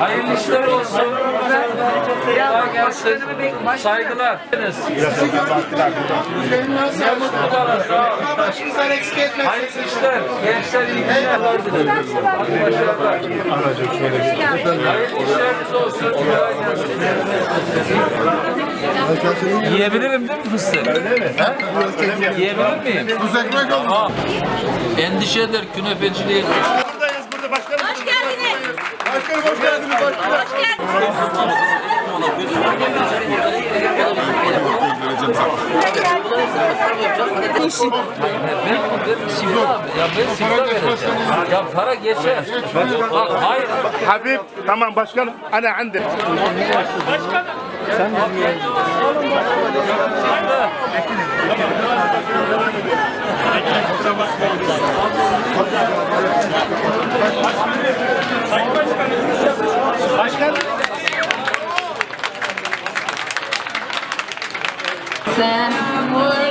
Hayırlı işler olsun. Kolay gelsin. Saygılar. Ne mutlu bana. Sağ olun. Başınızdan eksik etmesin. Hayırlı işler. Gençler iyi günler. Hadi başarılar. Hayırlı işleriniz olsun. Kolay gelsin. Yiyebilirim değil mi fıstık? Öyle mi? Yiyebilir miyim? Tuz ekmek oldu. Endişe eder künefeciliğe. Buradayız burada başkanım. Hoş geldiniz. Başkanım hoş geldiniz başkanım. Hoş geldiniz. Ya ben Sivri vereceğim. Ya para geçer. Bak hayır. Habib tamam başkanım. Ana andi. Sen Sam